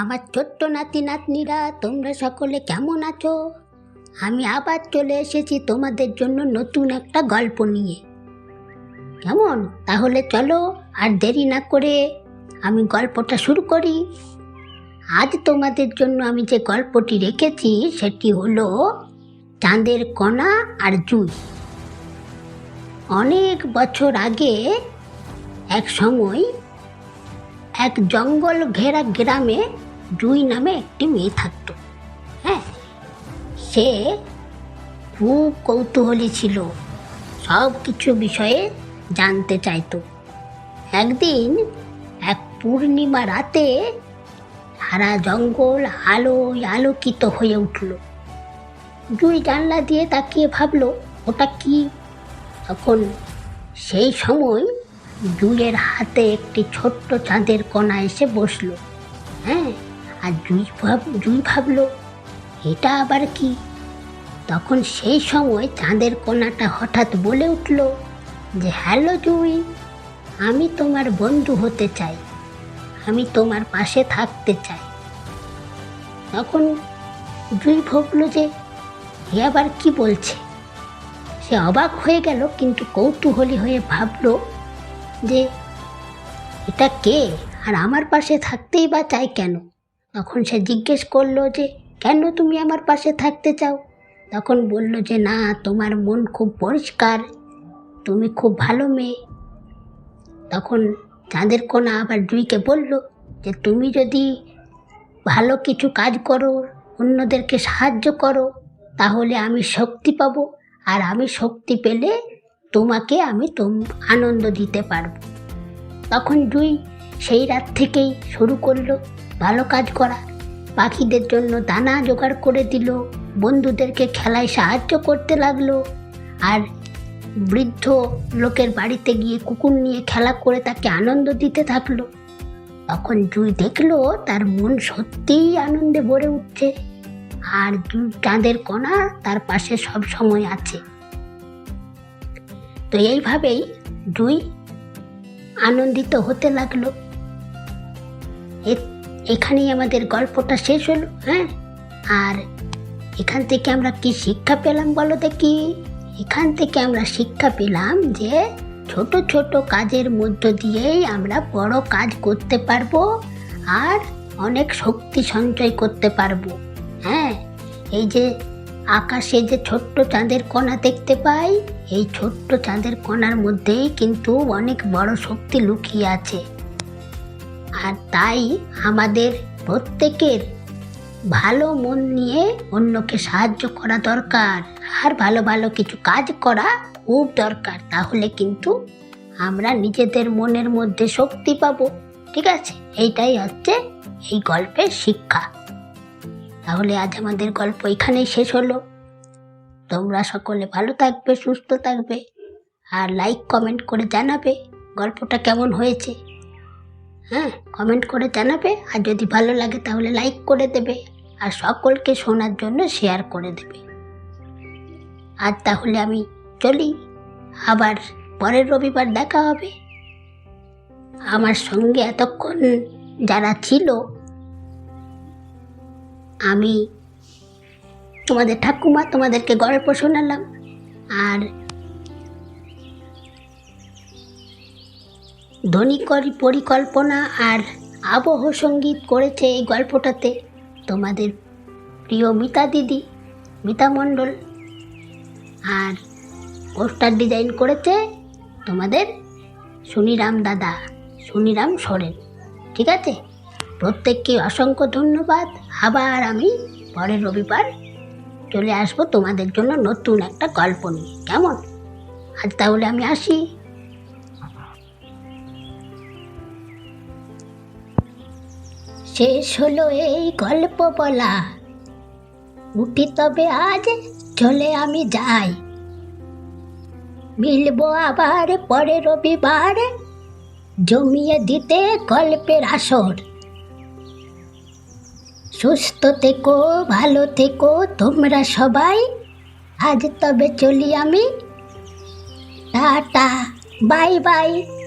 আমার ছোট্ট নাতি নাতনিরা, তোমরা সকলে কেমন আছো? আমি আবার চলে এসেছি তোমাদের জন্য নতুন একটা গল্প নিয়ে। কেমন? তাহলে চলো আর দেরি না করে আমি গল্পটা শুরু করি। আজ তোমাদের জন্য আমি যে গল্পটি রেখেছি, সেটি হলো চাঁদের কণা আর জুই। অনেক বছর আগে এক সময় এক জঙ্গল ঘেরা গ্রামে জুই নামে একটি মেয়ে থাকতো। হ্যাঁ সে খুব কৌতূহলী ছিল, সব কিছু বিষয়ে জানতে চাইতো। একদিন এক পূর্ণিমা রাতে সারা জঙ্গল আলোয় আলোকিত হয়ে উঠল। জুই জানলা দিয়ে তাকিয়ে ভাবলো, ওটা কি? তখন সেই সময় জুইয়ের হাতে একটি ছোট্ট চাঁদের কণা এসে বসল। হ্যাঁ আর জুঁই ভাব, জুই ভাবলো, এটা আবার কি? তখন সেই সময় চাঁদের কণাটা হঠাৎ বলে উঠল যে, হ্যালো জুই, আমি তোমার বন্ধু হতে চাই, আমি তোমার পাশে থাকতে চাই। তখন জুঁই ভাবলো যে, এ আবার কি বলছে? সে অবাক হয়ে গেল, কিন্তু কৌতূহলী হয়ে ভাবলো যে, এটা কে? আর আমার পাশে থাকতেই বা চাই কেন? তখন সে জিজ্ঞেস করল যে, কেন তুমি আমার পাশে থাকতে চাও? তখন বলল যে, না, তোমার মন খুব পরিষ্কার। তুমি খুব ভালো মেয়ে। তখন চাঁদের কোনা আবার জুইকে বলল যে, তুমি যদি ভালো কিছু কাজ করো, অন্যদেরকে সাহায্য করো, তাহলে আমি শক্তি পাবো। আর আমি শক্তি পেলে তোমাকে আমি তোম, আনন্দ দিতে পারব। তখন জুই সেই রাত থেকেই শুরু করল ভালো কাজ করা। পাখিদের জন্য দানা জোগাড় করে দিল, বন্ধুদেরকে খেলায় সাহায্য করতে লাগল আর বৃদ্ধ লোকের বাড়িতে গিয়ে কুকুর নিয়ে খেলা করে তাকে আনন্দ দিতে থাকল। তখন জুই দেখল তার মন সত্যিই আনন্দে ভরে উঠছে আর জুই চাঁদের কণা তার পাশে সব সময় আছে। তো এইভাবেই জুই আনন্দিত হতে লাগল। এখানেই আমাদের গল্পটা শেষ হলো হ্যাঁ? আর এখান থেকে আমরা কি শিক্ষা পেলাম বলো দেখি? এখান থেকে আমরা শিক্ষা পেলাম যে ছোট ছোট কাজের মধ্য দিয়েই আমরা বড় কাজ করতে পারব আর অনেক শক্তি সঞ্চয় করতে পারব হ্যাঁ? এই যে আকাশে যে ছোট্ট চাঁদের কণা দেখতে পাই, এই ছোট্ট চাঁদের কণার মধ্যেই কিন্তু অনেক বড় শক্তি লুকিয়ে আছে। আর তাই আমাদের প্রত্যেকের ভালো মন নিয়ে অন্যকে সাহায্য করা দরকার। আর ভালো ভালো কিছু কাজ করা খুব দরকার। তাহলে কিন্তু আমরা নিজেদের মনের মধ্যে শক্তি পাবো। ঠিক আছে? এইটাই হচ্ছে এই গল্পের শিক্ষা। তাহলে আজ আমাদের গল্প এখানেই শেষ হলো। তোমরা সকলে ভালো থাকবে, সুস্থ থাকবে। আর লাইক কমেন্ট করে জানাবে গল্পটা কেমন হয়েছে। হ্যাঁ কমেন্ট করে জানাবে। আর যদি ভালো লাগে তাহলে লাইক করে দেবে। আর সকলকে শোনার জন্য শেয়ার করে দেবে। আর তাহলে আমি চলি। আবার পরের রবিবার দেখা হবে। আমার সঙ্গে এতক্ষণ যারা ছিল, আমি তোমাদের ঠাকুমা তোমাদেরকে গল্প শোনালাম। আর ধ্বনিকরি পরিকল্পনা আর আবহ সংগীত করেছে এই গল্পটাতে। তোমাদের প্রিয় মিতা দিদি, মিতা মণ্ডল, আর পোস্টার ডিজাইন করেছে তোমাদের সুনিরাম দাদা, সুনিরাম সোরেন। ঠিক আছে? প্রত্যেককে অসংখ্য ধন্যবাদ। আবার আমি পরের রবিবার চলে আসব তোমাদের জন্য নতুন একটা গল্প নিয়ে। কেমন? আজ তাহলে আমি আসি। শেষ হলো এই গল্প বলা। উঠি তবে আজ, চলে আমি যাই। মিলবো আবার পরে রবিবার, জমিয়ে দিতে গল্পের আসর। সুস্থ থেকো, ভালো থেকো তোমরা সবাই, আজ তবে চলি আমি। Ta ta, bye bye.